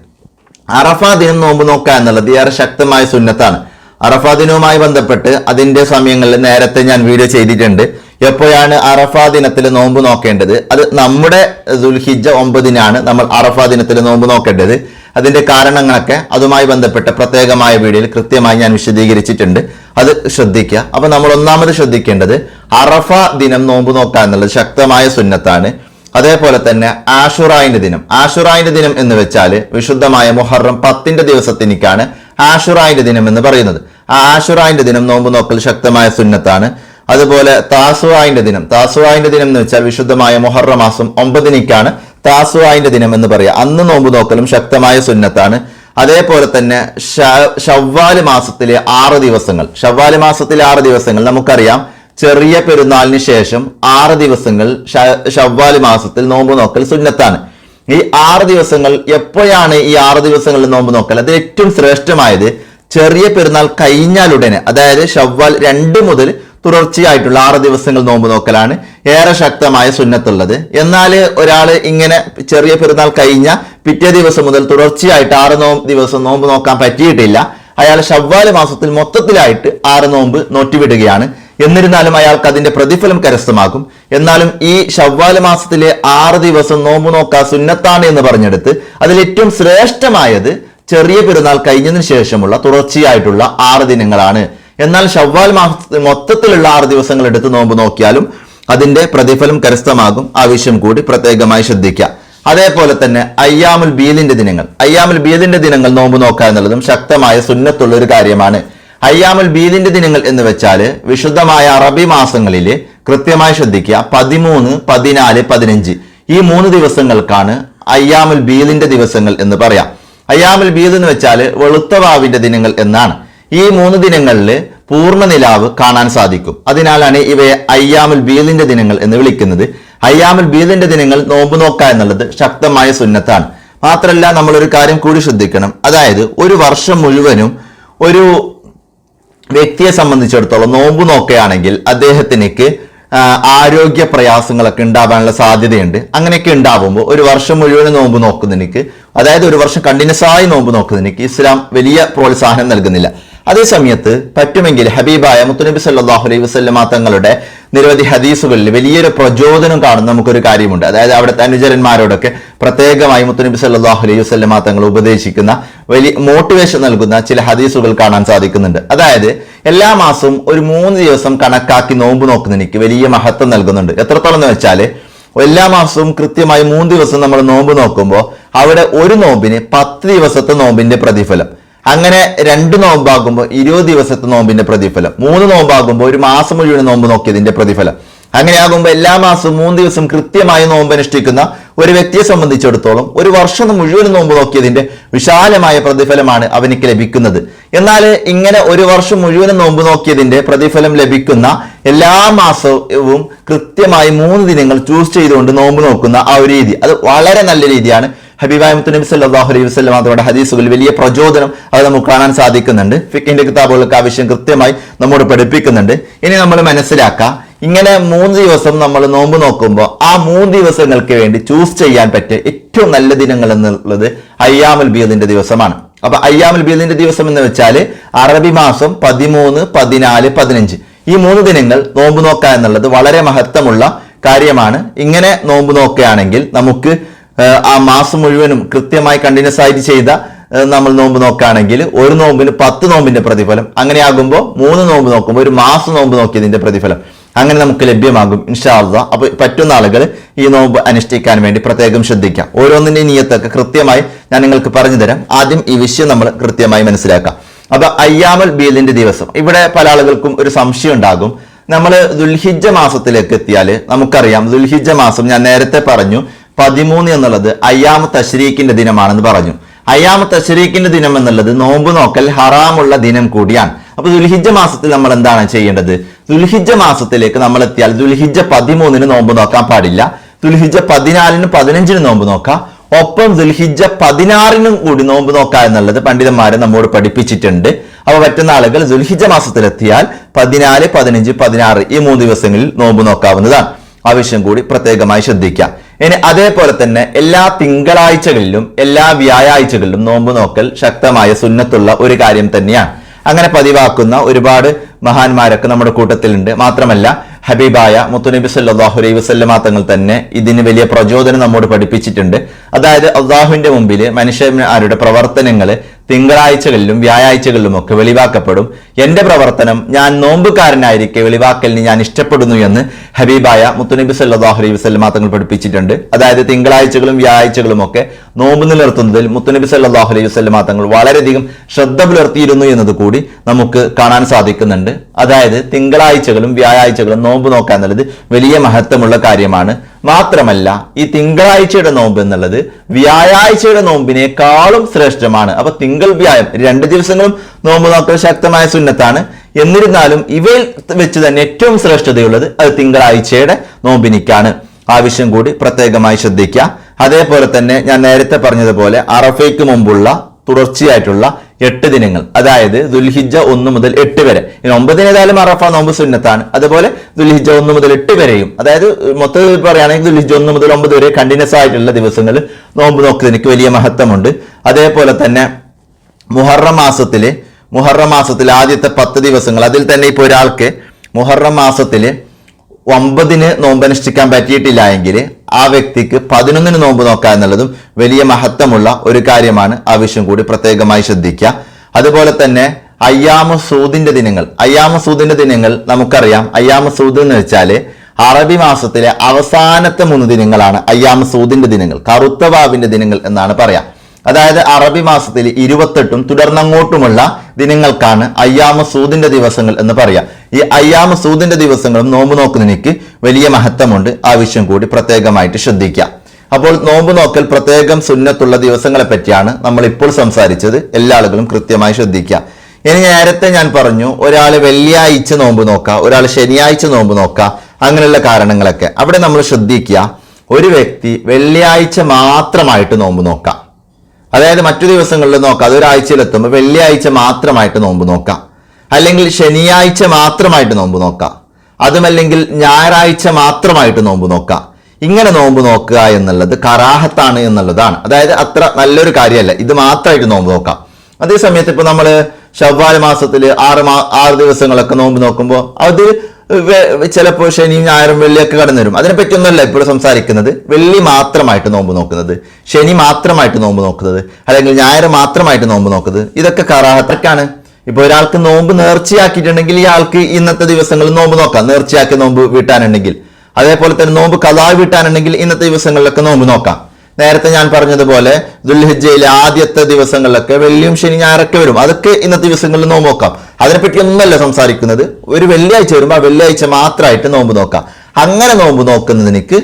അറഫാ ദിനം നോമ്പ് നോക്കുക എന്നുള്ളത് ഏറെ ശക്തമായ സുന്നത്താണ്. അറഫാ ദിനവുമായി ബന്ധപ്പെട്ട് അതിന്റെ സമയങ്ങളിൽ നേരത്തെ ഞാൻ വീഡിയോ ചെയ്തിട്ടുണ്ട്. എപ്പോഴാണ് അറഫാ ദിനത്തിൽ നോമ്പ് നോക്കേണ്ടത്? അത് നമ്മുടെ ദുൽഹിജ ഒമ്പതിനാണ് നമ്മൾ അറഫാ ദിനത്തിൽ നോമ്പ് നോക്കേണ്ടത്. അതിന്റെ കാരണങ്ങളൊക്കെ അതുമായി ബന്ധപ്പെട്ട പ്രത്യേകമായ വീഡിയോയിൽ കൃത്യമായി ഞാൻ വിശദീകരിച്ചിട്ടുണ്ട്. അത് ശ്രദ്ധിക്കുക. അപ്പൊ നമ്മൾ ഒന്നാമത് ശ്രദ്ധിക്കേണ്ടത് അറഫ ദിനം നോമ്പ് നോക്കുക എന്നുള്ളത് ശക്തമായ സുന്നത്താണ്. അതേപോലെ തന്നെ ആഷുറായിന്റെ ദിനം. ആഷുറായിന്റെ ദിനം എന്ന് വെച്ചാൽ വിശുദ്ധമായ മുഹറം പത്തിന്റെ ദിവസത്തിനേക്കാണ് ആഷുറായിന്റെ ദിനം എന്ന് പറയുന്നത്. ആ ആഷുറായിന്റെ ദിനം നോമ്പ് നോക്കൽ ശക്തമായ സുന്നത്താണ്. അതുപോലെ താസുവായിന്റെ ദിനം. താസുവായിന്റെ ദിനം എന്ന് വെച്ചാൽ വിശുദ്ധമായ മുഹറ മാസം ഒമ്പതിനേക്കാണ് താസുവായിന്റെ ദിനം എന്ന് പറയുക അന്ന് നോമ്പ് നോക്കലും ശക്തമായ സുന്നത്താണ്. അതേപോലെ തന്നെ ഷവ്വാൽ മാസത്തിലെ ആറ് ദിവസങ്ങൾ. ഷവ്വാൽ മാസത്തിലെ ആറ് ദിവസങ്ങൾ നമുക്കറിയാം. ചെറിയ പെരുന്നാളിന് ശേഷം ആറ് ദിവസങ്ങൾ ഷവ്വാൽ മാസത്തിൽ നോമ്പ് നോക്കൽ സുന്നത്താണ്. ഈ ആറ് ദിവസങ്ങൾ എപ്പോഴാണ് ഈ ആറ് ദിവസങ്ങളിൽ നോമ്പ് നോക്കൽ? അതിൽ ഏറ്റവും ശ്രേഷ്ഠമായത് ചെറിയ പെരുന്നാൾ കഴിഞ്ഞാലുടനെ അതായത് ഷവ്വാൽ രണ്ട് മുതൽ തുടർച്ചയായിട്ടുള്ള ആറ് ദിവസങ്ങൾ നോമ്പ് നോക്കലാണ് ഏറെ ശക്തമായ സുന്നത്തുള്ളത്. എന്നാൽ ഒരാൾ ഇങ്ങനെ ചെറിയ പെരുന്നാൾ കഴിഞ്ഞ പിറ്റേ ദിവസം മുതൽ തുടർച്ചയായിട്ട് ആറ് നോ ദിവസം നോമ്പ് നോക്കാൻ പറ്റിയിട്ടില്ല. അയാൾ ഷവ്വാൽ മാസത്തിൽ മൊത്തത്തിലായിട്ട് ആറ് നോമ്പ് നോറ്റിവിടുകയാണ്. എന്നിരുന്നാലും അയാൾക്ക് അതിന്റെ പ്രതിഫലം കരസ്ഥമാക്കും എന്നാലും ഈ ഷവ്വാല മാസത്തിലെ ആറ് ദിവസം നോമ്പു നോക്ക സുന്നത്താണ് എന്ന് പറഞ്ഞെടുത്ത് അതിൽ ഏറ്റവും ശ്രേഷ്ഠമായത് ചെറിയ പെരുന്നാൾ കഴിഞ്ഞതിന് ശേഷമുള്ള തുടർച്ചയായിട്ടുള്ള ആറ് ദിനങ്ങളാണ്. എന്നാൽ ഷവ്വാൽ മാസത്തിൽ മൊത്തത്തിലുള്ള ആറ് ദിവസങ്ങൾ എടുത്ത് നോമ്പ് നോക്കിയാലും അതിന്റെ പ്രതിഫലം കരസ്ഥമാകും. ആവശ്യം കൂടി പ്രത്യേകമായി ശ്രദ്ധിക്കുക. അതേപോലെ തന്നെ അയ്യാമുൽ ബീലിന്റെ ദിനങ്ങൾ. അയ്യാമുൽ ബീലിന്റെ ദിനങ്ങൾ നോമ്പ് നോക്കുക എന്നുള്ളതും ശക്തമായ സുന്നത്തുള്ള ഒരു കാര്യമാണ്. അയ്യാമുൽ ബീദിന്റെ ദിനങ്ങൾ എന്ന് വെച്ചാൽ വിശുദ്ധമായ അറബി മാസങ്ങളിൽ കൃത്യമായി ശ്രദ്ധിക്കുക. പതിമൂന്ന് പതിനാല് പതിനഞ്ച്. ഈ മൂന്ന് ദിവസങ്ങൾക്കാണ് അയ്യാമുൽ ബീദിന്റെ ദിവസങ്ങൾ എന്ന് പറയാം. അയ്യാമുൽ ബീദ് എന്ന് വെച്ചാൽ വെളുത്ത വാവിന്റെ ദിനങ്ങൾ എന്നാണ്. ഈ മൂന്ന് ദിനങ്ങളിൽ പൂർണ നിലാവ് കാണാൻ സാധിക്കും. അതിനാലാണ് ഇവയെ അയ്യാമുൽ ബീദിന്റെ ദിനങ്ങൾ എന്ന് വിളിക്കുന്നത്. അയ്യാമുൽ ബീദിന്റെ ദിനങ്ങൾ നോമ്പ് നോക്കുക എന്നുള്ളത് ശക്തമായ സുന്നത്താണ്. മാത്രമല്ല ഒരു കാര്യം കൂടി ശ്രദ്ധിക്കണം. അതായത് ഒരു വർഷം മുഴുവനും ഒരു വ്യക്തിയെ സംബന്ധിച്ചിടത്തോളം നോമ്പ് നോക്കുകയാണെങ്കിൽ അദ്ദേഹത്തിനേക്ക് ആരോഗ്യ പ്രയാസങ്ങളൊക്കെ ഉണ്ടാവാനുള്ള സാധ്യതയുണ്ട്. അങ്ങനെയൊക്കെ ഉണ്ടാവുമ്പോൾ ഒരു വർഷം മുഴുവൻ നോമ്പ് നോക്കുന്നതിനേക്ക് അതായത് ഒരു വർഷം കണ്ടിന്യൂസ് ആയി നോമ്പ് നോക്കുന്നതിനേക്ക് ഇസ്ലാം വലിയ പ്രോത്സാഹനം നൽകുന്നില്ല. അതേ സമയത്ത് പറ്റുമെങ്കിൽ ഹബീബായ മുത്തുനബി സല്ലാഹു അലൈഹി വസ്ലമ തങ്ങളുടെ നിരവധി ഹദീസുകളിൽ വലിയൊരു പ്രചോദനം കാണുന്ന നമുക്കൊരു കാര്യമുണ്ട്. അതായത് അവിടുത്തെ അനുചരന്മാരോടൊക്കെ പ്രത്യേകമായി മുത്തുനബി സല്ലാഹു അലൈഹി വസ്ലമ തങ്ങൾ ഉപദേശിക്കുന്ന വലിയ മോട്ടിവേഷൻ നൽകുന്ന ചില ഹദീസുകൾ കാണാൻ സാധിക്കുന്നുണ്ട്. അതായത് എല്ലാ മാസവും ഒരു മൂന്ന് ദിവസം കണക്കാക്കി നോമ്പ് നോക്കുന്നതിന് വലിയ മഹത്വം നൽകുന്നുണ്ട്. എത്രത്തോളം എന്ന് വെച്ചാൽ എല്ലാ മാസവും കൃത്യമായി മൂന്ന് ദിവസം നമ്മൾ നോമ്പ് നോക്കുമ്പോൾ അവിടെ ഒരു നോമ്പിന് പത്ത് ദിവസത്തെ നോമ്പിന്റെ പ്രതിഫലം. അങ്ങനെ രണ്ട് നോമ്പാകുമ്പോൾ ഇരുപത് ദിവസത്തെ നോമ്പിന്റെ പ്രതിഫലം. മൂന്ന് നോമ്പാകുമ്പോൾ ഒരു മാസം മുഴുവൻ നോമ്പ് നോക്കിയതിന്റെ പ്രതിഫലം. അങ്ങനെയാകുമ്പോൾ എല്ലാ മാസവും മൂന്ന് ദിവസം കൃത്യമായി നോമ്പ് അനുഷ്ഠിക്കുന്ന ഒരു വ്യക്തിയെ സംബന്ധിച്ചിടത്തോളം ഒരു വർഷം മുഴുവൻ നോമ്പ് നോക്കിയതിന്റെ വിശാലമായ പ്രതിഫലമാണ് അവനിക്ക് ലഭിക്കുന്നത്. എന്നാൽ ഇങ്ങനെ ഒരു വർഷം മുഴുവൻ നോമ്പ് നോക്കിയതിന്റെ പ്രതിഫലം ലഭിക്കുന്ന എല്ലാ മാസവും കൃത്യമായി മൂന്ന് ദിനങ്ങൾ ചൂസ് ചെയ്തുകൊണ്ട് നോമ്പ് നോക്കുന്ന ആ ഒരു രീതി. അത് വളരെ നല്ല രീതിയാണ് ഹബീബായ മുത്തുനബി സല്ലല്ലാഹു അലൈഹി വസല്ലം അതോടെ ഹദീസുകൾ വലിയ പ്രചോദനം അത് നമുക്ക് കാണാൻ സാധിക്കുന്നുണ്ട്. ഫിക്കിന്റെ കിതാബുകൾക്ക് ആവശ്യം കൃത്യമായി നമ്മോട് പഠിപ്പിക്കുന്നുണ്ട്. ഇനി നമ്മൾ മനസ്സിലാക്കാം ഇങ്ങനെ മൂന്ന് ദിവസം നമ്മൾ നോമ്പ് നോക്കുമ്പോൾ ആ മൂന്ന് ദിവസങ്ങൾക്ക് വേണ്ടി ചൂസ് ചെയ്യാൻ പറ്റിയ ഏറ്റവും നല്ല ദിനങ്ങൾ എന്നുള്ളത് അയ്യാമുൽ ബീദിന്റെ ദിവസമാണ്. അപ്പൊ അയ്യാമുൽ ബീദിന്റെ ദിവസം എന്ന് വെച്ചാൽ അറബി മാസം പതിമൂന്ന് പതിനാല് പതിനഞ്ച്. ഈ മൂന്ന് ദിനങ്ങൾ നോമ്പ് നോക്കുക എന്നുള്ളത് വളരെ മഹത്വമുള്ള കാര്യമാണ്. ഇങ്ങനെ നോമ്പ് നോക്കുകയാണെങ്കിൽ നമുക്ക് ആ മാസം മുഴുവനും കൃത്യമായി കണ്ടിന്യൂസ് ആയിട്ട് ചെയ്ത നമ്മൾ നോമ്പ് നോക്കുകയാണെങ്കിൽ ഒരു നോമ്പിന് പത്ത് നോമ്പിന്റെ പ്രതിഫലം അങ്ങനെയാകുമ്പോൾ മൂന്ന് നോമ്പ് നോക്കുമ്പോൾ ഒരു മാസം നോമ്പ് നോക്കിയതിന്റെ പ്രതിഫലം. അങ്ങനെ നമുക്ക് ലഭ്യമാകും ഇൻഷാല്ല അപ്പൊ പറ്റുന്ന ആളുകൾ ഈ നോമ്പ് അനുഷ്ഠിക്കാൻ വേണ്ടി പ്രത്യേകം ശ്രദ്ധിക്കാം. ഓരോന്നിന്റെ നീയത്തൊക്കെ കൃത്യമായി ഞാൻ നിങ്ങൾക്ക് പറഞ്ഞു തരാം. ആദ്യം ഈ വിഷയം നമ്മൾ കൃത്യമായി മനസ്സിലാക്കാം. അപ്പൊ അയ്യാമൽ ബീലിന്റെ ദിവസം. ഇവിടെ പല ആളുകൾക്കും ഒരു സംശയം ഉണ്ടാകും. നമ്മൾ ദുൽഹിജ മാസത്തിലേക്ക് എത്തിയാൽ നമുക്കറിയാം ദുൽഹിജ മാസം ഞാൻ നേരത്തെ പറഞ്ഞു പതിമൂന്ന് എന്നുള്ളത് അയ്യാമ തശ്രീഖിന്റെ ദിനമാണെന്ന് പറഞ്ഞു. അയ്യാമ തശ്രീഖിന്റെ ദിനം എന്നുള്ളത് നോമ്പ് നോക്കൽ ഹറാമുള്ള ദിനം കൂടിയാണ്. അപ്പൊ ദുൽഹിജ മാസത്തിൽ നമ്മൾ എന്താണ് ചെയ്യേണ്ടത്? ദുൽഹിജ മാസത്തിലേക്ക് നമ്മൾ എത്തിയാൽ ദുൽഹിജ പതിമൂന്നിന് നോമ്പ് നോക്കാൻ പാടില്ല. ദുൽഹിജ പതിനാലിന് പതിനഞ്ചിന് നോമ്പ് നോക്കാം. ഒപ്പം ദുൽഹിജ പതിനാറിനും കൂടി നോമ്പ് നോക്കുക എന്നുള്ളത് പണ്ഡിതന്മാരെ നമ്മോട് പഠിപ്പിച്ചിട്ടുണ്ട്. അവ പറ്റുന്ന ആളുകൾ ദുൽഹിജ മാസത്തിലെത്തിയാൽ പതിനാല് പതിനഞ്ച് പതിനാറ് ഈ മൂന്ന് ദിവസങ്ങളിൽ നോമ്പ് നോക്കാവുന്നതാണ്. ആവശ്യം കൂടി പ്രത്യേകമായി ശ്രദ്ധിക്കാം. ഇനി അതേപോലെ തന്നെ എല്ലാ തിങ്കളാഴ്ചകളിലും എല്ലാ വ്യാഴാഴ്ചകളിലും നോമ്പ് നോക്കൽ ശക്തമായ സുന്നത്തുള്ള ഒരു കാര്യം തന്നെയാണ്. അങ്ങനെ പതിവാക്കുന്ന ഒരുപാട് മഹാന്മാരൊക്കെ നമ്മുടെ കൂട്ടത്തിലുണ്ട്. മാത്രമല്ല ഹബീബായ മുത്തുനബി സല്ലാഹു അലൈഹി വസല്ലമ തങ്ങൾ തന്നെ ഇതിന് വലിയ പ്രചോദനം നമ്മോട് പഠിപ്പിച്ചിട്ടുണ്ട്. അതായത് അള്ളാഹുവിന്റെ മുമ്പിൽ മനുഷ്യന്മാരുടെ പ്രവർത്തനങ്ങൾ തിങ്കളാഴ്ചകളിലും വ്യാഴാഴ്ചകളിലും ഒക്കെ വെളിവാക്കപ്പെടും. എന്റെ പ്രവർത്തനം ഞാൻ നോമ്പുകാരനായിരിക്കെ വെളിവാക്കലിന് ഞാൻ ഇഷ്ടപ്പെടുന്നു എന്ന് ഹബീബായ മുത്തുനബി സല്ലാഹു അലൈഹി വസല്ലമ തങ്ങൾ പഠിപ്പിച്ചിട്ടുണ്ട്. അതായത് തിങ്കളാഴ്ചകളും വ്യാഴാഴ്ചകളും ഒക്കെ നോമ്പ് നിലനിർത്തുന്നതിൽ മുത്തുനബി സല്ലാഹു അലൈഹി വസല്ലമ തങ്ങൾ വളരെയധികം ശ്രദ്ധ പുലർത്തിയിരുന്നു എന്നത് കൂടി നമുക്ക് കാണാൻ സാധിക്കുന്നുണ്ട്. അതായത് തിങ്കളാഴ്ചകളും വ്യാഴാഴ്ചകളും നോമ്പ് നോക്കുക എന്നുള്ളത് വലിയ മഹത്വമുള്ള കാര്യമാണ്. മാത്രമല്ല ഈ തിങ്കളാഴ്ചയുടെ നോമ്പ് എന്നുള്ളത് വ്യാഴാഴ്ചയുടെ നോമ്പിനേക്കാളും ശ്രേഷ്ഠമാണ്. അപ്പൊ തിങ്കൾ വ്യാഴം രണ്ട് ദിവസങ്ങളും നോമ്പ് നോക്കൽ ശക്തമായ സുന്നത്താണ്. എന്നിരുന്നാലും ഇവയിൽ വെച്ച് തന്നെ ഏറ്റവും ശ്രേഷ്ഠതയുള്ളത് അത് തിങ്കളാഴ്ചയുടെ നോമ്പിനിക്കാണ്. ആവശ്യം കൂടി പ്രത്യേകമായി ശ്രദ്ധിക്കുക. അതേപോലെ തന്നെ ഞാൻ നേരത്തെ പറഞ്ഞതുപോലെ അറഫയ്ക്ക് മുമ്പുള്ള തുടർച്ചയായിട്ടുള്ള എട്ട് ദിനങ്ങൾ. അതായത് ദുൽഹിജ ഒന്ന് മുതൽ എട്ട് വരെ. ഒമ്പതിന് ഏതായാലും അറഫ നോമ്പ് സുന്നത്താണ്. അതുപോലെ ദുൽഹിജ ഒന്ന് മുതൽ എട്ട് വരെയും. അതായത് മൊത്തത്തിൽ പറയുകയാണെങ്കിൽ ദുൽഹിജ ഒന്ന് മുതൽ ഒമ്പത് വരെ കണ്ടിന്യൂസ് ആയിട്ടുള്ള ദിവസങ്ങൾ നോമ്പ് നോക്കുന്നതിന് വലിയ മഹത്വമുണ്ട്. അതേപോലെ തന്നെ മുഹറം മാസത്തിൽ മുഹറം മാസത്തിൽ ആദ്യത്തെ പത്ത് ദിവസങ്ങൾ. അതിൽ തന്നെ ഇപ്പോൾ ഒരാൾക്ക് മുഹറം മാസത്തിൽ ഒമ്പതിന് നോമ്പ് അനുഷ്ഠിക്കാൻ പറ്റിയിട്ടില്ല എങ്കിൽ ആ വ്യക്തിക്ക് പതിനൊന്നിന് നോമ്പ് നോക്കുക എന്നുള്ളതും വലിയ മഹത്വമുള്ള ഒരു കാര്യമാണ് ആവശ്യം കൂടി പ്രത്യേകമായി ശ്രദ്ധിക്കുക. അതുപോലെ തന്നെ അയ്യാമ സൂദിന്റെ ദിനങ്ങൾ. അയ്യാമ സൂദിന്റെ ദിനങ്ങൾ നമുക്കറിയാം. അയ്യാമ സൂദ് എന്ന് വെച്ചാൽ അറബി മാസത്തിലെ അവസാനത്തെ മൂന്ന് ദിനങ്ങളാണ് അയ്യാമ സൂദിന്റെ ദിനങ്ങൾ. കറുത്തവാവിന്റെ ദിനങ്ങൾ എന്നാണ് പറയാം. അതായത് അറബി മാസത്തിൽ ഇരുപത്തെട്ടും തുടർന്നങ്ങോട്ടുമുള്ള ദിനങ്ങൾക്കാണ് അയ്യാമ സൂദിന്റെ ദിവസങ്ങൾ എന്ന് പറയാം. ഈ അയ്യാമ സൂദിന്റെ ദിവസങ്ങളും നോമ്പ് നോക്കുന്നതിനേക്ക് വലിയ മഹത്വമുണ്ട്. ആവശ്യം കൂടി പ്രത്യേകമായിട്ട് ശ്രദ്ധിക്കാം. അപ്പോൾ നോമ്പ് നോക്കൽ പ്രത്യേകം സുന്നത്തുള്ള ദിവസങ്ങളെ പറ്റിയാണ് നമ്മൾ ഇപ്പോൾ സംസാരിച്ചത്. എല്ലാ ആളുകളും കൃത്യമായി ശ്രദ്ധിക്കുക ഇനി നേരത്തെ ഞാൻ പറഞ്ഞു ഒരാൾ വെള്ളിയാഴ്ച നോമ്പ് നോക്കുക ഒരാൾ ശനിയാഴ്ച നോമ്പ് നോക്കുക അങ്ങനെയുള്ള കാരണങ്ങളൊക്കെ. അവിടെ നമ്മൾ ശ്രദ്ധിക്കുക ഒരു വ്യക്തി വെള്ളിയാഴ്ച മാത്രമായിട്ട് നോമ്പ് നോക്കാം. അതായത് മറ്റു ദിവസങ്ങളിൽ നോക്കാം. അതൊരാഴ്ചയിലെത്തുമ്പോൾ വെള്ളിയാഴ്ച മാത്രമായിട്ട് നോമ്പ് നോക്കാം. അല്ലെങ്കിൽ ശനിയാഴ്ച മാത്രമായിട്ട് നോമ്പ് നോക്കാം. അതുമല്ലെങ്കിൽ ഞായറാഴ്ച മാത്രമായിട്ട് നോമ്പ് നോക്കാം. ഇങ്ങനെ നോമ്പ് നോക്കുക എന്നുള്ളത് കറാഹത്താണ് എന്നുള്ളതാണ്. അതായത് അത്ര നല്ലൊരു കാര്യമല്ല. ഇത് മാത്രമായിട്ട് നോമ്പ് നോക്കാം. അതേ സമയത്ത് ഇപ്പൊ നമ്മൾ ഷവ്വാൽ മാസത്തിൽ ആറ് മാ ആറ് ദിവസങ്ങളൊക്കെ നോമ്പ് നോക്കുമ്പോൾ അത് ചിലപ്പോൾ ശനി ഞായറും വെള്ളിയൊക്കെ കടന്നു വരും. അതിനെപ്പറ്റിയൊന്നുമല്ല ഇപ്പോൾ സംസാരിക്കുന്നത്. വെള്ളി മാത്രമായിട്ട് നോമ്പ് നോക്കുന്നത്. ശനി മാത്രമായിട്ട് നോമ്പ് നോക്കുന്നത്. അല്ലെങ്കിൽ ഞായർ മാത്രമായിട്ട് നോമ്പ് നോക്കുന്നത്. ഇതൊക്കെ കറാഹത്തക്കാണ് ഇപ്പൊ ഒരാൾക്ക് നോമ്പ് നേർച്ചയാക്കിയിട്ടുണ്ടെങ്കിൽ ഇയാൾക്ക് ഇന്നത്തെ ദിവസങ്ങളിൽ നോമ്പ് നോക്കാം. നേർച്ചയാക്കി നോമ്പ് വീട്ടാനുണ്ടെങ്കിൽ. അതേപോലെ തന്നെ നോമ്പ് കഥാ വീട്ടാനുണ്ടെങ്കിൽ ഇന്നത്തെ ദിവസങ്ങളിലൊക്കെ നോമ്പ് നോക്കാം. നേരത്തെ ഞാൻ പറഞ്ഞതുപോലെ ദുൽഹിജയിലെ ആദ്യത്തെ ദിവസങ്ങളിലൊക്കെ വെള്ളിയും ശനി ഞായറൊക്കെ വരും. അതൊക്കെ ഇന്നത്തെ ദിവസങ്ങളിൽ നോമ്പ് നോക്കാം. അതിനെപ്പറ്റി ഒന്നല്ല സംസാരിക്കുന്നത്. ഒരു വെള്ളിയാഴ്ച വരുമ്പോൾ ആ വെള്ളിയാഴ്ച മാത്രമായിട്ട് നോമ്പ് നോക്കാം. അങ്ങനെ നോമ്പ് നോക്കുന്നതിനിക്ക്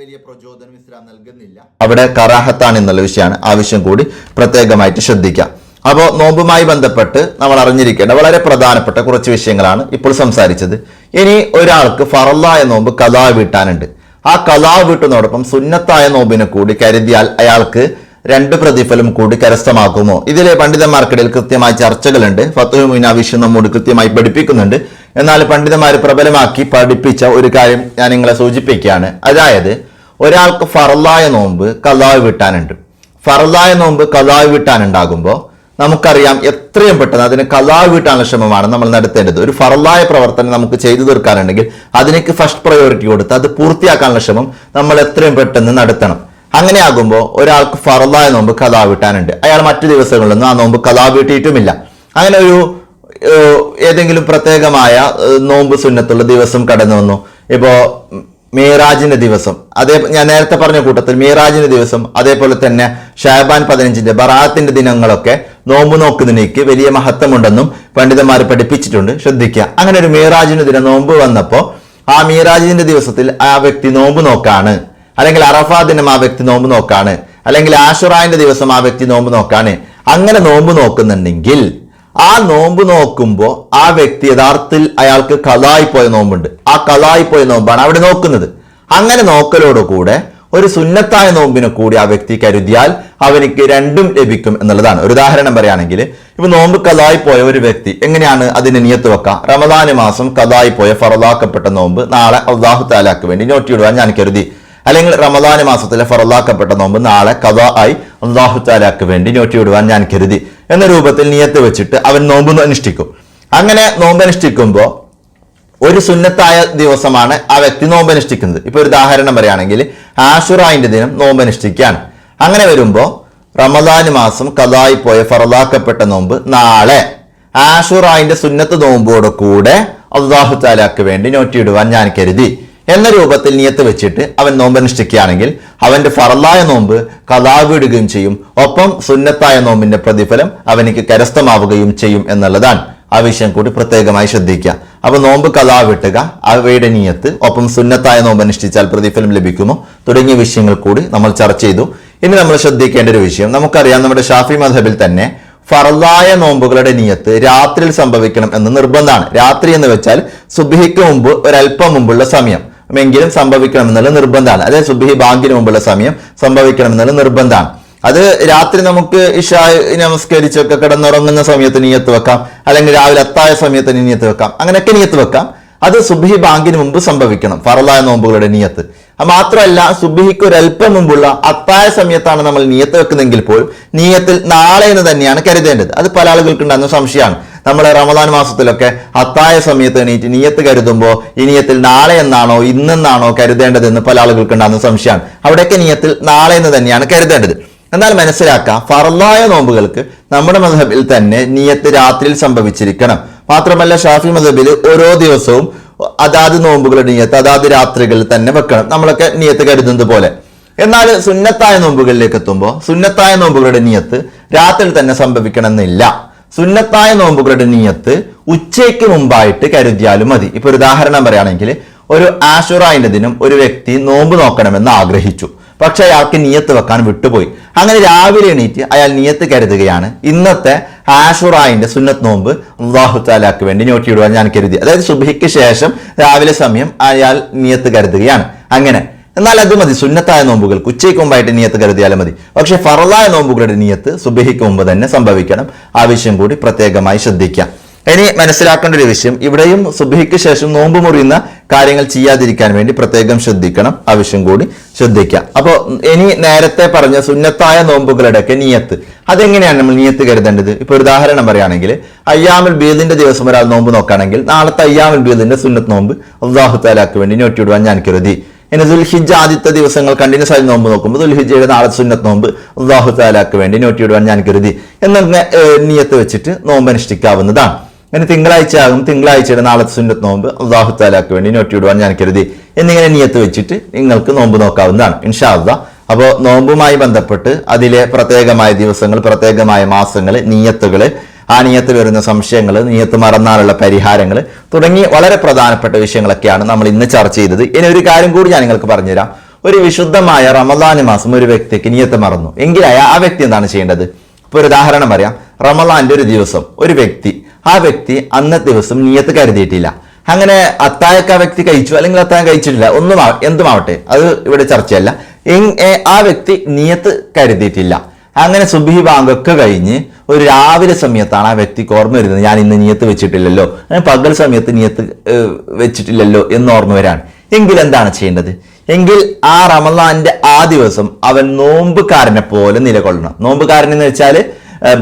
വലിയ പ്രചോദനം ഇസ്ലാം നൽകുന്നില്ല. അവിടെ കറാഹത്താണ് എന്നുള്ള വിഷയമാണ്. ആവശ്യം കൂടി പ്രത്യേകമായിട്ട് ശ്രദ്ധിക്കാം. അപ്പോൾ നോമ്പുമായി ബന്ധപ്പെട്ട് നമ്മൾ അറിഞ്ഞിരിക്കേണ്ട വളരെ പ്രധാനപ്പെട്ട കുറച്ച് വിഷയങ്ങളാണ് ഇപ്പോൾ സംസാരിച്ചത്. ഇനി ഒരാൾക്ക് ഫറല്ലായ നോമ്പ് കഥാ വീട്ടാനുണ്ട്. ആ കലാവ് വീട്ടുന്നതോടൊപ്പം സുന്നത്തായ നോമ്പിനെ കൂടി കരുതിയാൽ അയാൾക്ക് രണ്ട് പ്രതിഫലം കൂടി കരസ്ഥമാക്കുമോ? ഇതിലെ പണ്ഡിതന്മാർക്കിടയിൽ കൃത്യമായ ചർച്ചകളുണ്ട്. ഫത്തുഹ് മീന വിഷയം നമ്മോട് കൃത്യമായി പഠിപ്പിക്കുന്നുണ്ട്. എന്നാൽ പണ്ഡിതന്മാർ പ്രബലമാക്കി പഠിപ്പിച്ച ഒരു കാര്യം ഞാൻ നിങ്ങളെ സൂചിപ്പിക്കുകയാണ്. അതായത് ഒരാൾക്ക് ഫറലായ നോമ്പ് കലാവ് വിട്ടാനുണ്ട്. ഫറലായ നോമ്പ് കലാവ് വീട്ടാനുണ്ടാകുമ്പോൾ നമുക്കറിയാം എത്രയും പെട്ടെന്ന് അതിന് കലാ വീട്ടാനുള്ള ശ്രമമാണ് നമ്മൾ നടത്തേണ്ടത്. ഒരു ഫറലായ പ്രവർത്തനം നമുക്ക് ചെയ്തു തീർക്കാനുണ്ടെങ്കിൽ അതിനേക്ക് ഫസ്റ്റ് പ്രയോറിറ്റി കൊടുത്ത് അത് പൂർത്തിയാക്കാനുള്ള ശ്രമം നമ്മൾ എത്രയും പെട്ടെന്ന് നടത്തണം. അങ്ങനെ ആകുമ്പോൾ ഒരാൾക്ക് ഫറലായ നോമ്പ് കലാ വീട്ടാനുണ്ട് അയാൾ മറ്റു ദിവസങ്ങളിലൊന്നും ആ നോമ്പ് കലാ വീട്ടിയിട്ടുമില്ല അങ്ങനെ ഒരു ഏതെങ്കിലും പ്രത്യേകമായ നോമ്പ് സുന്നത്തുള്ള ദിവസം കടന്നു വന്നു. ഇപ്പോ മീറാജിന്റെ ദിവസം. അതേ ഞാൻ നേരത്തെ പറഞ്ഞ കൂട്ടത്തിൽ മീറാജിന്റെ ദിവസം അതേപോലെ തന്നെ ഷാബാൻ പതിനഞ്ചിന്റെ ബറാത്തിന്റെ ദിനങ്ങളൊക്കെ നോമ്പ് നോക്കുന്നതിനേക്ക് വലിയ മഹത്വമുണ്ടെന്നും പണ്ഡിതന്മാർ പഠിപ്പിച്ചിട്ടുണ്ട്. ശ്രദ്ധിക്കുക. അങ്ങനെ ഒരു മീറാജിന്റെ ദിനം നോമ്പ് വന്നപ്പോൾ ആ മീറാജിന്റെ ദിവസത്തിൽ ആ വ്യക്തി നോമ്പ് നോക്കാണ്. അല്ലെങ്കിൽ അറഫാ ദിനം ആ വ്യക്തി നോമ്പ് നോക്കാണ്. അല്ലെങ്കിൽ ആഷുറായിന്റെ ദിവസം ആ വ്യക്തി നോമ്പ് നോക്കാണ്. അങ്ങനെ നോമ്പ് നോക്കുന്നുണ്ടെങ്കിൽ ആ നോമ്പ് നോക്കുമ്പോൾ ആ വ്യക്തി യഥാർത്ഥത്തിൽ അയാൾക്ക് കലായി പോയ നോമ്പുണ്ട്. ആ കലായി പോയ നോമ്പാണ് അവിടെ നോക്കുന്നത്. അങ്ങനെ നോക്കലോട് കൂടെ ഒരു സുന്നത്തായ നോമ്പിനെ കൂടി ആ വ്യക്തി കരുതിയാൽ അവനിക്ക് രണ്ടും ലഭിക്കും എന്നുള്ളതാണ്. ഒരു ഉദാഹരണം പറയുകയാണെങ്കിൽ ഇപ്പൊ നോമ്പ് കലായി പോയ ഒരു വ്യക്തി എങ്ങനെയാണ് അതിന് നിയത്ത് വെക്കാം? റമദാന് മാസം കലായി പോയ ഫറദാക്കപ്പെട്ട നോമ്പ് നാളെ അള്ളാഹു താലാക്ക് വേണ്ടി നോട്ടിയിടുവാൻ ഞാൻ കരുതി. അല്ലെങ്കിൽ റമദാന് മാസത്തിലെ ഫറലാക്കപ്പെട്ട നോമ്പ് നാളെ കഥ ആയി അള്ളാഹുത്താലാക്ക് വേണ്ടി നോട്ടിയിടുവാൻ ഞാൻ കരുതി. എന്ന രൂപത്തിൽ നിയത്ത് വെച്ചിട്ട് അവൻ നോമ്പ് അനുഷ്ഠിക്കും. അങ്ങനെ നോമ്പ് അനുഷ്ഠിക്കുമ്പോൾ ഒരു സുന്നത്തായ ദിവസമാണ് ആ വ്യക്തി നോമ്പ് അനുഷ്ഠിക്കുന്നത്. ഇപ്പൊ ഒരു ഉദാഹരണം പറയുകയാണെങ്കിൽ ആഷുറായിന്റെ ദിനം നോമ്പ് അനുഷ്ഠിക്കുകയാണ്. അങ്ങനെ വരുമ്പോൾ റമദാന് മാസം കഥായി പോയ ഫറലാക്കപ്പെട്ട നോമ്പ് നാളെ ആഷുറായിന്റെ സുന്നത്ത് നോമ്പോട് കൂടെ അള്ളാഹു താലാക്ക് വേണ്ടി നോറ്റിയിടുവാൻ ഞാൻ കരുതി. എന്ന രൂപത്തിൽ നിയത്ത് വെച്ചിട്ട് അവൻ നോമ്പ് അനുഷ്ഠിക്കുകയാണെങ്കിൽ അവന്റെ ഫറലായ നോമ്പ് കഥാവിടുകയും ചെയ്യും. ഒപ്പം സുന്നത്തായ നോമ്പിന്റെ പ്രതിഫലം അവനിക്ക് കരസ്ഥമാവുകയും ചെയ്യും എന്നുള്ളതാണ്. ആ വിഷയം കൂടി പ്രത്യേകമായി ശ്രദ്ധിക്കുക. അപ്പൊ നോമ്പ് കഥാ വിട്ടുക അവയുടെ നീയത്ത് ഒപ്പം സുന്നത്തായ നോമ്പ് അനുഷ്ഠിച്ചാൽ പ്രതിഫലം ലഭിക്കുമോ തുടങ്ങിയ വിഷയങ്ങൾ കൂടി നമ്മൾ ചർച്ച ചെയ്തു. ഇനി നമ്മൾ ശ്രദ്ധിക്കേണ്ട ഒരു വിഷയം നമുക്കറിയാം നമ്മുടെ ഷാഫി മധബിൽ തന്നെ ഫറലായ നോമ്പുകളുടെ നിയത്ത് രാത്രിയിൽ സംഭവിക്കണം എന്ന് നിർബന്ധമാണ്. രാത്രി എന്ന് വെച്ചാൽ സുബിഹിക്ക് മുമ്പ് ഒരല്പം മുമ്പുള്ള സമയം. എങ്കിലും സംഭവിക്കണമെന്നുള്ള നിർബന്ധമാണ്. അതായത് സുബ്ഹി ബാങ്കിന് മുമ്പുള്ള സമയം സംഭവിക്കണമെന്നുള്ള നിർബന്ധമാണ്. അത് രാത്രി നമുക്ക് ഇഷാ നമസ്കരിച്ചൊക്കെ കിടന്നുറങ്ങുന്ന സമയത്ത് നീയത്ത് വെക്കാം. അല്ലെങ്കിൽ രാവിലെ അത്തായ സമയത്ത് നീയത്ത് വെക്കാം. അങ്ങനെയൊക്കെ നീയത്ത് വെക്കാം. അത് സുബ്ഹി ബാങ്കിന് മുമ്പ് സംഭവിക്കണം. ഫറലായ നോമ്പുകളുടെ നീയത്ത്. മാത്രമല്ല സുബിഹിക്ക് ഒരല്പം മുമ്പുള്ള അത്തായ സമയത്താണ് നമ്മൾ നീയത്ത് വെക്കുന്നതെങ്കിൽ പോലും നീയത്തിൽ നാളെ എന്ന് തന്നെയാണ് കരുതേണ്ടത്. അത് പല ആളുകൾക്ക് ഉണ്ടാകുന്ന സംശയമാണ്. നമ്മൾ റമദാൻ മാസത്തിലൊക്കെ അത്തായ സമയത്ത് എണീറ്റ് നീയത്ത് കരുതുമ്പോൾ ഈ നീയത്തിൽ നാളെ എന്നാണോ ഇന്നെന്നാണോ കരുതേണ്ടതെന്ന് പല ആളുകൾക്ക് ഉണ്ടാകുന്ന സംശയമാണ്. അവിടെയൊക്കെ നീയത്തിൽ നാളെ എന്ന് തന്നെയാണ് കരുതേണ്ടത്. എന്നാൽ മനസ്സിലാക്കാം ഫറലായ നോമ്പുകൾക്ക് നമ്മുടെ മധബിൽ തന്നെ നീയത്ത് രാത്രിയിൽ സംഭവിച്ചിരിക്കണം. മാത്രമല്ല ഷാഫി മധബിൽ ഓരോ ദിവസവും അതാത് നോമ്പുകളുടെ നീയത്ത് അതാത് രാത്രികളിൽ തന്നെ വെക്കണം. നമ്മളൊക്കെ നീയത്ത് കരുതുന്നത് പോലെ. എന്നാൽ സുന്നത്തായ നോമ്പുകളിലേക്ക് എത്തുമ്പോൾ സുന്നത്തായ നോമ്പുകളുടെ നീയത്ത് രാത്രിയിൽ തന്നെ സംഭവിക്കണമെന്നില്ല. സുന്നത്തായ നോമ്പുകളുടെ നീയത്ത് ഉച്ചയ്ക്ക് മുമ്പായിട്ട് കരുതിയാലും മതി. ഇപ്പൊ ഒരു ഉദാഹരണം പറയുകയാണെങ്കിൽ ഒരു ആഷുറായിന്റെ ദിനം ഒരു വ്യക്തി നോമ്പ് നോക്കണമെന്ന് ആഗ്രഹിച്ചു. പക്ഷെ അയാൾക്ക് നിയത്ത് വെക്കാൻ വിട്ടുപോയി. അങ്ങനെ രാവിലെ എണീറ്റ് അയാൾ നിയത്ത് കരുതുകയാണ്. ഇന്നത്തെ ആഷുറായിന്റെ സുന്നത്ത് നോമ്പ് അള്ളാഹു താലാക്ക് വേണ്ടി നോട്ടിയിടുവാൻ ഞാൻ കരുതി. അതായത് സുബഹിക്ക് ശേഷം രാവിലെ സമയം അയാൾ നിയത്ത് കരുതുകയാണ്. അങ്ങനെ എന്നാൽ അത് മതി സുന്നത്തായ നോമ്പുകൾക്ക്. ഉച്ചയ്ക്ക് മുമ്പായിട്ട് നിയത്ത് കരുതിയാലും മതി. പക്ഷെ ഫറലായ നോമ്പുകളുടെ നിയത്ത് സുബഹിക്ക് മുമ്പ് തന്നെ സംഭവിക്കണം. ആവശ്യം കൂടി പ്രത്യേകമായി ശ്രദ്ധിക്കാം. ഇനി മനസ്സിലാക്കേണ്ട ഒരു വിഷയം ഇവിടെയും സുബഹിക്ക് ശേഷം നോമ്പ് മുറിയുന്ന കാര്യങ്ങൾ ചെയ്യാതിരിക്കാൻ വേണ്ടി പ്രത്യേകം ശ്രദ്ധിക്കണം. ആവശ്യം കൂടി ശ്രദ്ധിക്കാം. അപ്പോൾ ഇനി നേരത്തെ പറഞ്ഞ സുന്നത്തായ നോമ്പുകളുടെയൊക്കെ നിയത്ത് അതെങ്ങനെയാണ് നമ്മൾ നിയത്ത് കരുതേണ്ടത്? ഇപ്പൊ ഒരു ഉദാഹരണം പറയുകയാണെങ്കിൽ അയ്യാമുൽ ബീദിന്റെ ദിവസം ഒരാൾ നോമ്പ് നോക്കുകയാണെങ്കിൽ നാളത്തെ അയ്യാമുൽ ബീദിന്റെ സുന്നത്ത് നോമ്പ് അള്ളാഹു താലാക്ക് വേണ്ടി നോട്ടിയിടുവാൻ ഞാൻ കരുതി. ഇനി ദുൽഹിജ ആദ്യത്തെ ദിവസങ്ങൾ കണ്ടിന്യൂസ് ആയി നോമ്പ് നോക്കുമ്പോൾ ദുൽഹിജയുടെ നാളെ സുന്നത്ത് നോമ്പ് അള്ളാഹു താലാക്ക് വേണ്ടി നോട്ടിയിടുവാൻ ഞാൻ കരുതി. എന്ന നിയത്ത് വെച്ചിട്ട് നോമ്പ് അനുഷ്ഠിക്കാവുന്നതാണ്. ഇനി തിങ്കളാഴ്ച ആകും തിങ്കളാഴ്ചയുടെ നാളെ സുന്നത്ത് നോമ്പ് അള്ളാഹു താലാക്ക് വേണ്ടി നോട്ടിയിടുവാൻ ഞാൻ കരുതി. എന്നിങ്ങനെ നിയത്ത് വെച്ചിട്ട് നിങ്ങൾക്ക് നോമ്പ് നോക്കാവുന്നതാണ്. ഇൻഷാ അള്ളാ അപ്പോൾ നോമ്പുമായി ബന്ധപ്പെട്ട് അതിലെ പ്രത്യേകമായ ദിവസങ്ങൾ പ്രത്യേകമായ മാസങ്ങൾ നീയത്തുകൾ ആ നീയത്ത് വരുന്ന സംശയങ്ങൾ നീയത്ത് മറന്നാലുള്ള പരിഹാരങ്ങൾ തുടങ്ങി വളരെ പ്രധാനപ്പെട്ട വിഷയങ്ങളൊക്കെയാണ് നമ്മൾ ഇന്ന് ചർച്ച ചെയ്തത്. ഇനി ഒരു കാര്യം കൂടി ഞാൻ നിങ്ങൾക്ക് പറഞ്ഞുതരാം. ഒരു വിശുദ്ധമായ റമദാന് മാസം ഒരു വ്യക്തിക്ക് നിയത്ത് മറന്നു. എങ്കിലായ ആ വ്യക്തി എന്താണ് ചെയ്യേണ്ടത്? ഇപ്പൊ ഒരു ഉദാഹരണം പറയാം. റമദാന്റെ ഒരു ദിവസം ഒരു വ്യക്തി ആ വ്യക്തി അന്നത്തെ ദിവസം നിയത്ത് കരുതിയിട്ടില്ല. അങ്ങനെ അത്തായൊക്കെ ആ വ്യക്തി കഴിച്ചു അല്ലെങ്കിൽ അത്തായം കഴിച്ചിട്ടില്ല ഒന്നും എന്തുമാവട്ടെ അത് ഇവിടെ ചർച്ചയല്ല. ആ വ്യക്തി നിയത്ത് കരുതിയിട്ടില്ല. അങ്ങനെ സുബിഹി ബാങ്കൊക്കെ കഴിഞ്ഞ് ഒരു രാവിലെ സമയത്താണ് ആ വ്യക്തിക്ക് ഓർമ്മ വരുന്നത് ഞാൻ ഇന്ന് നിയത്ത് വെച്ചിട്ടില്ലല്ലോ. പകൽ സമയത്ത് നിയത്ത് വെച്ചിട്ടില്ലല്ലോ എന്ന് ഓർമ്മ വരാണ്. എങ്കിൽ എന്താണ് ചെയ്യേണ്ടത്? എങ്കിൽ ആ റമദാന്റെ ആ ദിവസം അവൻ നോമ്പുകാരനെ പോലെ നിലകൊള്ളണം. നോമ്പുകാരൻ എന്ന് വെച്ചാൽ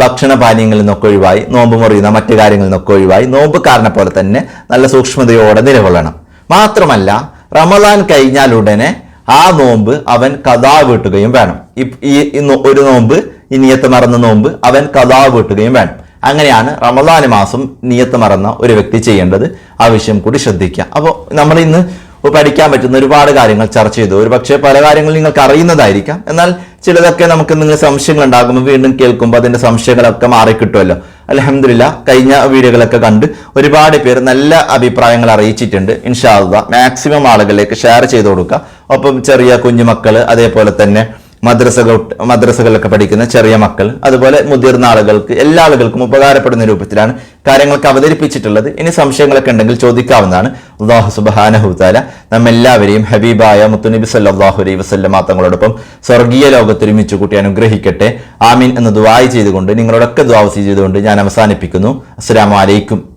ഭക്ഷണ പാനീയങ്ങളിൽ നിന്നൊക്കെ ഒഴിവായി നോമ്പ് മുറിയുന്ന മറ്റു കാര്യങ്ങളിൽ നിന്നൊക്കെ ഒഴിവായി നോമ്പുകാരനെ പോലെ തന്നെ നല്ല സൂക്ഷ്മതയോടെ നിലകൊള്ളണം. മാത്രമല്ല റമദാൻ കഴിഞ്ഞാൽ ഉടനെ ആ നോമ്പ് അവൻ കഥാ വീട്ടുകയും വേണം. ഈ- ഒരു നോമ്പ് ഈ നിയത്ത് മറന്ന നോമ്പ് അവൻ കഥാ വീട്ടുകയും വേണം. അങ്ങനെയാണ് റമദാന് മാസം നിയത്ത് മറന്ന ഒരു വ്യക്തി ചെയ്യേണ്ടത്. ആ വിഷയം കൂടി ശ്രദ്ധിക്കുക. അപ്പോൾ നമ്മൾ ഇന്ന് പഠിക്കാൻ പറ്റുന്ന ഒരുപാട് കാര്യങ്ങൾ ചർച്ച ചെയ്തു. ഒരു പക്ഷേ പല കാര്യങ്ങളും നിങ്ങൾക്ക് അറിയുന്നതായിരിക്കാം. എന്നാൽ ചിലതൊക്കെ നമുക്ക് നിങ്ങൾ സംശയങ്ങൾ ഉണ്ടാകുമ്പോൾ വീണ്ടും കേൾക്കുമ്പോൾ അതിന്റെ സംശയങ്ങളൊക്കെ മാറിക്കിട്ടുമല്ലോ. അലഹമില്ല കഴിഞ്ഞ വീഡിയോകളൊക്കെ കണ്ട് ഒരുപാട് പേർ നല്ല അഭിപ്രായങ്ങൾ അറിയിച്ചിട്ടുണ്ട്. ഇൻഷാല്ല മാക്സിമം ആളുകളിലേക്ക് ഷെയർ ചെയ്ത് കൊടുക്കുക ഒപ്പം ചെറിയ കുഞ്ഞുമക്കൾ അതേപോലെ തന്നെ മദ്രസകൾ മദ്രസകളിലൊക്കെ പഠിക്കുന്ന ചെറിയ മക്കൾ അതുപോലെ മുതിർന്ന ആളുകൾക്ക് എല്ലാ ആളുകൾക്കും ഉപകാരപ്പെടുന്ന രൂപത്തിലാണ് കാര്യങ്ങളൊക്കെ അവതരിപ്പിച്ചിട്ടുള്ളത്. ഇനി സംശയങ്ങളൊക്കെ ഉണ്ടെങ്കിൽ ചോദിക്കാവുന്നതാണ്. അള്ളാഹു സുബാനഹുത്താല നമ്മെല്ലാവരെയും ഹബീബായ മുത്തുനബി സല്ലാഹു അലൈ വസ്ല്ലമ തങ്ങളോടൊപ്പം സ്വർഗീയ ലോകത്തൊരുമിച്ച് കൂട്ടി അനുഗ്രഹിക്കട്ടെ. ആമീൻ എന്ന് ദുവായി ചെയ്തുകൊണ്ട് നിങ്ങളോടൊക്കെ ദ്വാവസി ചെയ്തുകൊണ്ട് ഞാൻ അവസാനിപ്പിക്കുന്നു. അസ്സാം വലൈക്കും